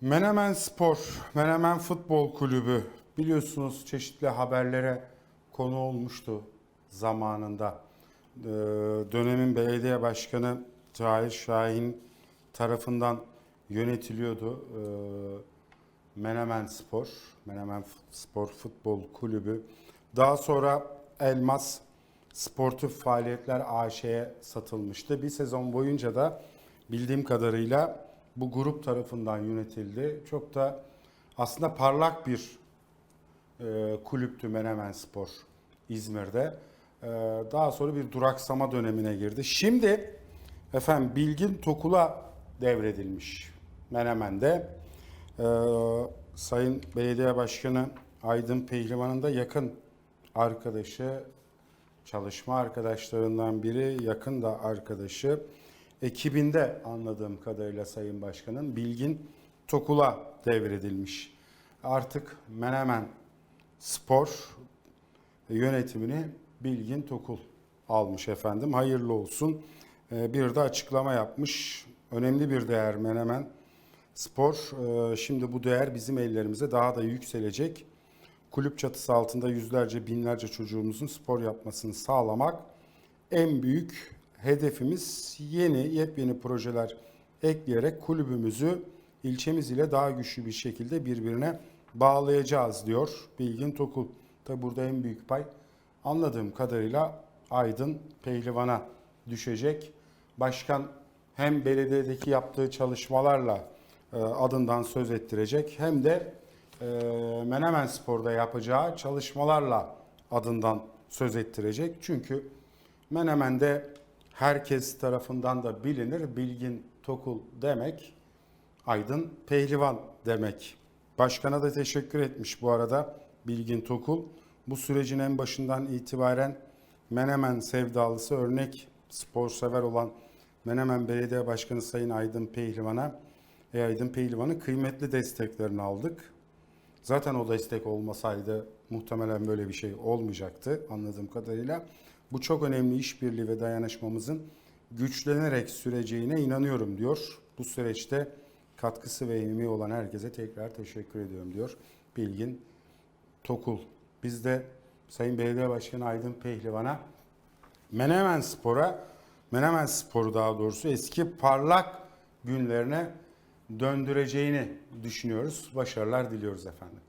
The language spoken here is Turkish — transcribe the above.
Menemen Spor, Menemen Futbol Kulübü biliyorsunuz çeşitli haberlere konu olmuştu zamanında. Ee, dönemin belediye başkanı Cahil Şahin tarafından yönetiliyordu. Ee, Menemen Spor, Menemen Spor Futbol Kulübü. Daha sonra Elmas Sportif Faaliyetler AŞ'ye satılmıştı. Bir sezon boyunca da bildiğim kadarıyla bu grup tarafından yönetildi. Çok da aslında parlak bir e, kulüptü Menemen Spor İzmir'de. E, daha sonra bir duraksama dönemine girdi. Şimdi efendim Bilgin Tokul'a devredilmiş Menemen'de. E, Sayın Belediye Başkanı Aydın Pehlivan'ın da yakın arkadaşı, çalışma arkadaşlarından biri, yakın da arkadaşı. Ekibinde anladığım kadarıyla Sayın Başkan'ın Bilgin Tokul'a devredilmiş. Artık Menemen Spor yönetimini Bilgin Tokul almış efendim. Hayırlı olsun. Ee, Bir de açıklama yapmış. Önemli bir değer Menemen Spor. Ee, Şimdi bu değer bizim ellerimize daha da yükselecek. Kulüp çatısı altında yüzlerce binlerce çocuğumuzun spor yapmasını sağlamak en büyük hedefimiz yeni yepyeni projeler ekleyerek kulübümüzü ilçemiz ile daha güçlü bir şekilde birbirine bağlayacağız diyor Bilgin Tokul. Tabi burada en büyük pay anladığım kadarıyla Aydın Pehlivan'a düşecek. Başkan hem belediyedeki yaptığı çalışmalarla e, adından söz ettirecek hem de e, Menemen Spor'da yapacağı çalışmalarla adından söz ettirecek. Çünkü Menemen'de herkes tarafından da bilinir. Bilgin Tokul demek Aydın Pehlivan demek. Başkana da teşekkür etmiş bu arada Bilgin Tokul. Bu sürecin en başından itibaren Menemen sevdalısı örnek spor sever olan Menemen Belediye Başkanı Sayın Aydın Pehlivan'a e, Aydın Pehlivan'ın kıymetli desteklerini aldık. Zaten o destek olmasaydı muhtemelen böyle bir şey olmayacaktı anladığım kadarıyla. Bu çok önemli işbirliği ve dayanışmamızın güçlenerek süreceğine inanıyorum diyor. Bu süreçte katkısı ve emeği olan herkese tekrar teşekkür ediyorum diyor Bilgin Tokul. Biz de Sayın Belediye Başkanı Aydın Pehlivan'a Menemen Spor'a, Menemen Spor'u daha doğrusu eski parlak günlerine döndüreceğini düşünüyoruz. Başarılar diliyoruz efendim.